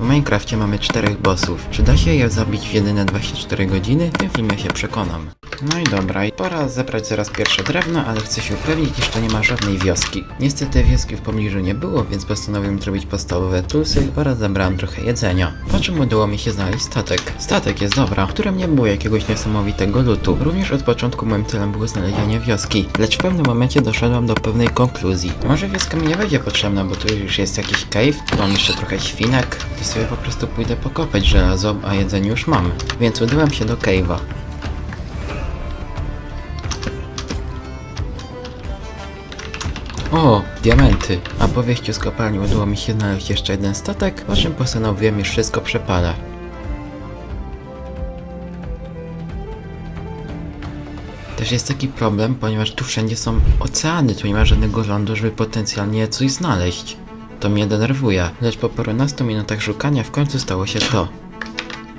W Minecrafcie mamy czterech bossów. Czy da się je zabić w jedyne 24 godziny? W tym filmie się przekonam. No i dobra, i pora zebrać zaraz pierwsze drewno, ale chcę się upewnić, to nie ma żadnej wioski. Niestety wioski w pobliżu nie było, więc postanowiłem zrobić podstawowe tulsy oraz zabrałem trochę jedzenia. Po czym udało mi się znaleźć statek. Statek jest dobra, w którym nie było jakiegoś niesamowitego lutu. Również od początku moim celem było znalezienie wioski, lecz w pewnym momencie doszedłem do pewnej konkluzji. Może wioska mi nie będzie potrzebna, bo tu już jest jakiś cave, mam jeszcze trochę świnek, to sobie po prostu pójdę pokopać żelazo, a jedzenie już mam. Więc udałem się do cave'a. O, diamenty! A po wyjściu z kopalni udało mi się znaleźć jeszcze jeden statek, po czym postanowiłem, iż wszystko przepalę. Też jest taki problem, ponieważ tu wszędzie są oceany, tu nie ma żadnego lądu, żeby potencjalnie coś znaleźć. To mnie denerwuje, lecz po parunastu minutach szukania w końcu stało się to.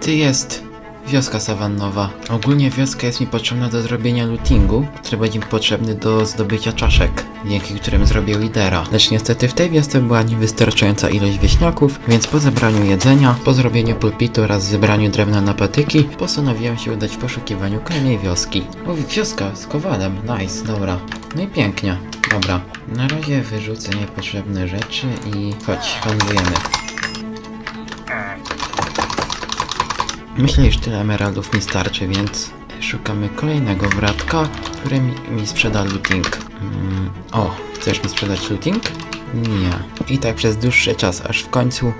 Ty jest wioska sawannowa. Ogólnie wioska jest mi potrzebna do zrobienia lootingu, który będzie mi potrzebny do zdobycia czaszek, dzięki którym zrobię lidera. Lecz niestety w tej wiosce była niewystarczająca ilość wieśniaków, więc po zebraniu jedzenia, po zrobieniu pulpitu oraz zebraniu drewna na patyki, postanowiłem się udać w poszukiwaniu kolejnej wioski. O, wioska z kowalem, nice, dobra. No i pięknie, dobra. Na razie wyrzucę niepotrzebne rzeczy i chodź, handlujemy. Myślę, iż tyle emeraldów mi starczy, więc szukamy kolejnego wratka, który mi, mi sprzeda looting. Mm, o, chcesz mi sprzedać looting? Nie. I tak przez dłuższy czas, aż w końcu...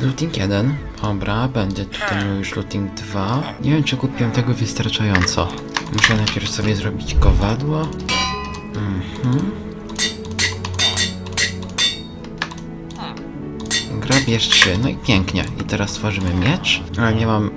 Looting 1. Dobra, będzie tutaj miał już looting 2. Nie wiem, czy kupiłem tego wystarczająco. Muszę najpierw sobie zrobić kowadło. Mhm. Grabierz 3, no i pięknie. I teraz tworzymy miecz, ale nie mam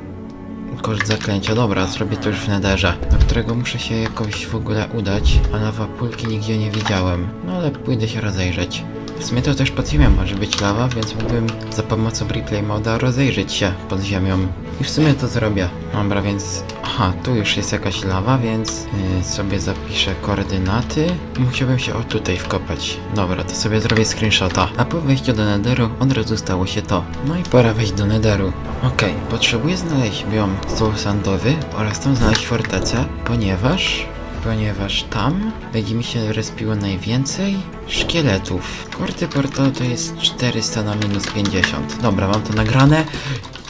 koszt zaklęcia. Dobra, zrobię to już w nederze, do którego muszę się jakoś w ogóle udać, a lawa pulki nigdzie nie widziałem. No ale pójdę się rozejrzeć. W sumie to też pod ziemią może być lawa, więc mógłbym za pomocą replay moda rozejrzeć się pod ziemią. I w sumie to zrobię. Dobra, więc... Aha, tu już jest jakaś lawa, więc yy, sobie zapiszę koordynaty. Musiałbym się o tutaj wkopać. Dobra, to sobie zrobię screenshota. A po wejściu do nederu od razu stało się to. No i pora wejść do nederu. Okej, potrzebuję znaleźć biom stół sandowy oraz tam znaleźć fortecę, ponieważ ponieważ tam będzie mi się respiło najwięcej szkieletów. Korty portalu to jest 400 na minus 50. Dobra, mam to nagrane.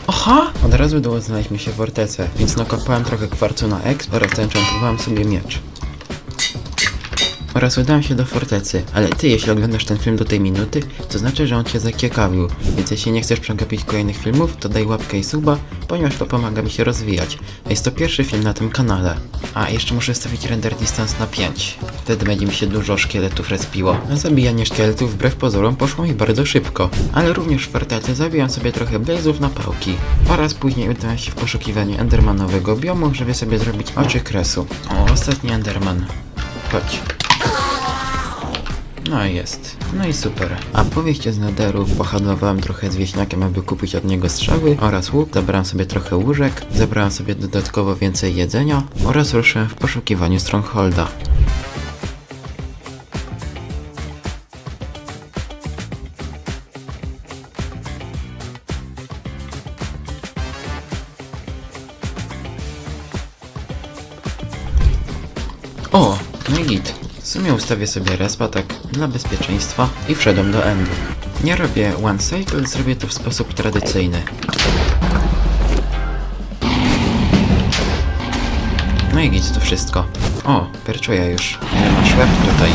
Aha! Od razu udało znaleźć mi się fortecę, więc nakopałem trochę kwarcu na exp oraz zenchantowałem sobie miecz. Oraz udałem się do fortecy, ale ty, jeśli oglądasz ten film do tej minuty, to znaczy, że on cię zaciekawił, więc jeśli nie chcesz przegapić kolejnych filmów, to daj łapkę i suba, ponieważ to pomaga mi się rozwijać. A Jest to pierwszy film na tym kanale. A, jeszcze muszę stawić render distance na 5. Wtedy będzie mi się dużo szkieletów respiło. A zabijanie szkieletów wbrew pozorom poszło mi bardzo szybko. Ale również w fortecy zabijam sobie trochę blazów na pałki. Oraz później udałem się w poszukiwanie endermanowego biomu, żeby sobie zrobić oczy kresu. O, ostatni enderman. Chodź. No jest. No i super. A po wyjściu z nederu pohandlowałem trochę z wieśniakiem, aby kupić od niego strzały oraz łuk. Zabrałem sobie trochę łóżek, zebrałem sobie dodatkowo więcej jedzenia oraz ruszyłem w poszukiwaniu Strongholda. O, no i git. Sumie ustawię sobie respa tak dla bezpieczeństwa i wszedłem do endu. Nie robię one cycle, zrobię to w sposób tradycyjny. No i git to wszystko. O, perczuję już. Ile masz łeb tutaj?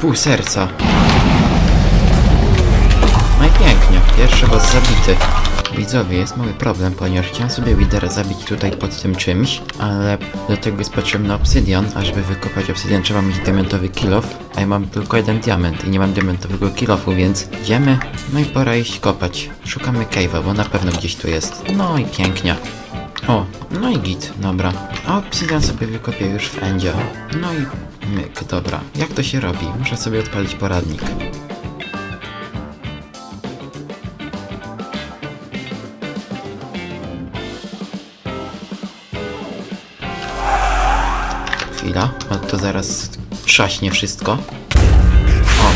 Pół serca. Pięknie, pierwszy boss zabity. Widzowie, jest mały problem, ponieważ chciałem sobie Widera zabić tutaj pod tym czymś, ale do tego jest potrzebny obsydian, a żeby wykopać obsydian trzeba mieć diamentowy kilof, a ja mam tylko jeden diament i nie mam diamentowego kilofu, więc idziemy. No i pora iść kopać. Szukamy cave'a, bo na pewno gdzieś tu jest. No i pięknie. O, no i git, dobra. A obsydian sobie wykopię już w endzie. No i myk, dobra. Jak to się robi? Muszę sobie odpalić poradnik. Chwila. O, to zaraz trzaśnie wszystko. O.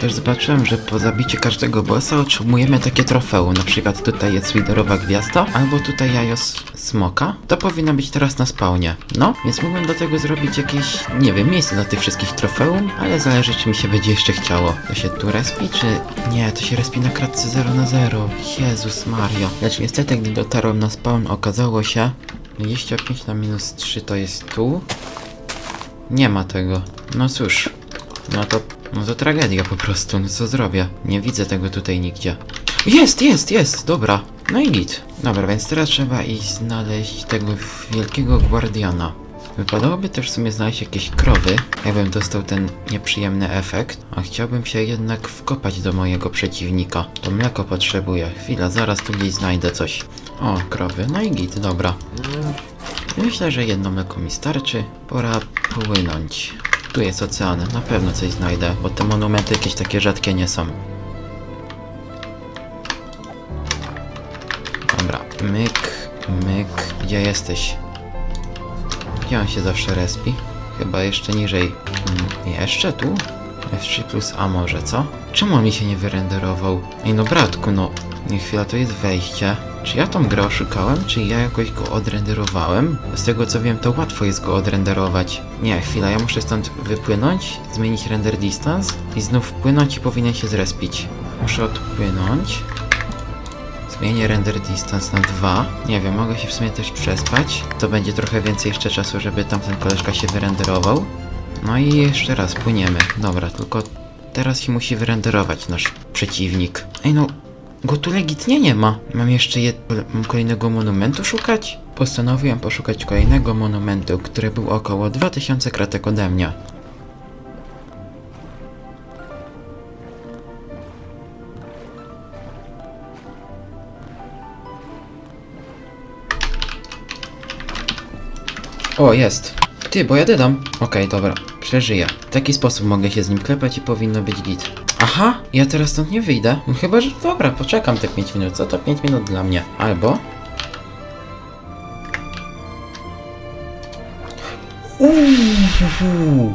Też zobaczyłem, że po zabiciu każdego bossa otrzymujemy takie trofeum. Na przykład tutaj jest Widerowa Gwiazda, albo tutaj jajo s- smoka. To powinno być teraz na spawnie. No, więc mógłbym do tego zrobić jakieś, nie wiem, miejsce dla tych wszystkich trofeum, ale zależy czy mi się będzie jeszcze chciało. To się tu respi, czy... Nie, to się respi na kratce 0 na 0. Jezus Mario. Lecz niestety, gdy dotarłem na spawn, okazało się... 25 na minus 3 to jest tu. Nie ma tego. No cóż. No to, no to tragedia po prostu, no co zrobię? Nie widzę tego tutaj nigdzie. Jest, jest, jest, dobra. No i git. Dobra, więc teraz trzeba iść znaleźć tego wielkiego guardiana. Wypadałoby też w sumie znaleźć jakieś krowy, jakbym dostał ten nieprzyjemny efekt. A chciałbym się jednak wkopać do mojego przeciwnika. To mleko potrzebuję. Chwila, zaraz tu gdzieś znajdę coś. O, krowy, no i git, dobra. Myślę, że jedno mleko mi starczy. Pora płynąć. Tu jest ocean, na pewno coś znajdę, bo te monumenty jakieś takie rzadkie nie są. Dobra, myk, myk, gdzie jesteś? Gdzie się zawsze respi? Chyba jeszcze niżej. Mm, jeszcze tu? F3 plus A może, co? Czemu on mi się nie wyrenderował? Ej no bratku, no. Nie chwila, to jest wejście. Czy ja tą grę oszukałem, czy ja jakoś go odrenderowałem? Z tego co wiem, to łatwo jest go odrenderować. Nie, chwila, ja muszę stąd wypłynąć, zmienić render distance i znów wpłynąć i powinien się zrespić. Muszę odpłynąć. Zmienię render distance na 2. Nie wiem, mogę się w sumie też przespać. To będzie trochę więcej jeszcze czasu, żeby tamten koleżka się wyrenderował. No i jeszcze raz płyniemy. Dobra, tylko teraz się musi wyrenderować nasz przeciwnik. Ej no, go tu legitnie nie ma. Mam jeszcze jed... mam kolejnego monumentu szukać? Postanowiłem poszukać kolejnego monumentu, który był około 2000 kratek ode mnie. O, jest. Ty, bo ja dodam. Okej, dobra. Przeżyję. W taki sposób mogę się z nim klepać i powinno być git. Aha, ja teraz stąd nie wyjdę. No chyba, że dobra, poczekam te 5 minut. Co to 5 minut dla mnie? Albo... Uuu,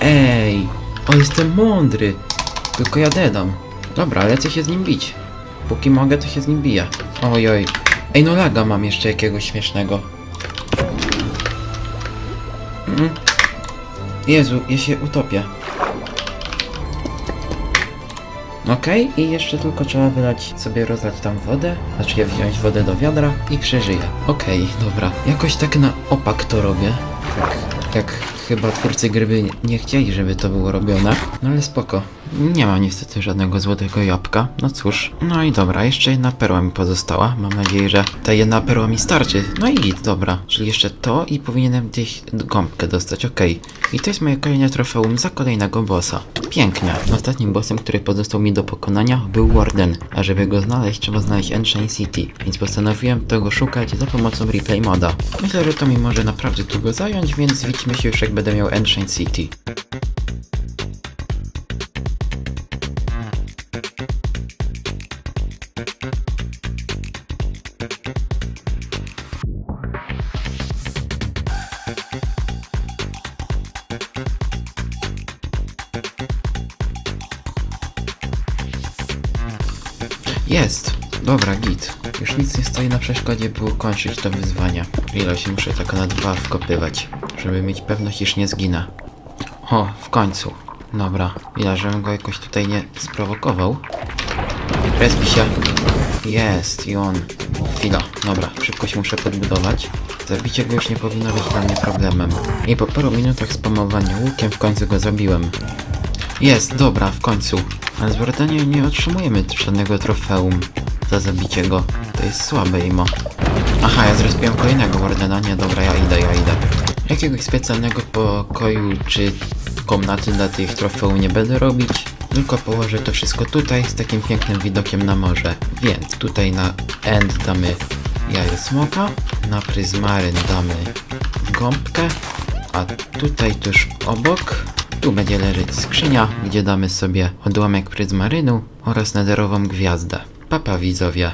ej, o jestem mądry. Tylko ja dedam. Dobra, lecę się z nim bić. Póki mogę, to się z nim biję. Ojoj. Ej, no laga mam jeszcze jakiegoś śmiesznego. Mm. Jezu, ja się utopię. Okej, i jeszcze tylko trzeba wylać sobie rozlać tam wodę, znaczy ja wziąć wodę do wiadra i przeżyję. Okej, dobra. Jakoś tak na opak to robię. Tak, jak chyba twórcy gry by nie chcieli, żeby to było robione. No ale spoko. Nie ma niestety żadnego złotego jabłka. No cóż. No i dobra, jeszcze jedna perła mi pozostała. Mam nadzieję, że ta jedna perła mi starczy. No i git, dobra. Czyli jeszcze to i powinienem gdzieś gąbkę dostać, okej. I to jest moje kolejne trofeum za kolejnego bossa. Pięknie. Ostatnim bossem, który pozostał mi do pokonania był Warden, a żeby go znaleźć trzeba znaleźć Ancient City, więc postanowiłem tego szukać za pomocą replay moda. Myślę, że to mi może naprawdę długo zająć, więc widzimy się już jak będę miał Ancient City. Jest! Dobra, git. Już nic nie stoi na przeszkodzie, by ukończyć to wyzwanie. Ile się muszę tak na dwa wkopywać, żeby mieć pewność, iż nie zginę. O, w końcu. Dobra, ile żebym go jakoś tutaj nie sprowokował. Respi się. Jest, i on. Chwila, dobra, szybko się muszę podbudować. Zabicie go już nie powinno być dla mnie problemem. I po paru minutach spamowania łukiem w końcu go zabiłem. Jest, dobra, w końcu. Ale z Wardania nie otrzymujemy żadnego trofeum za zabicie go. To jest słabe imo. Aha, ja zrespiłem kolejnego Wardena. Nie, dobra, ja idę, ja idę. Jakiegoś specjalnego pokoju czy komnaty dla tych trofeum nie będę robić. Tylko położę to wszystko tutaj z takim pięknym widokiem na morze. Więc tutaj na end damy jajo smoka, na pryzmaryn damy gąbkę, a tutaj tuż obok tu będzie leżeć skrzynia, gdzie damy sobie odłamek pryzmarynu oraz nederową gwiazdę. Papa widzowie.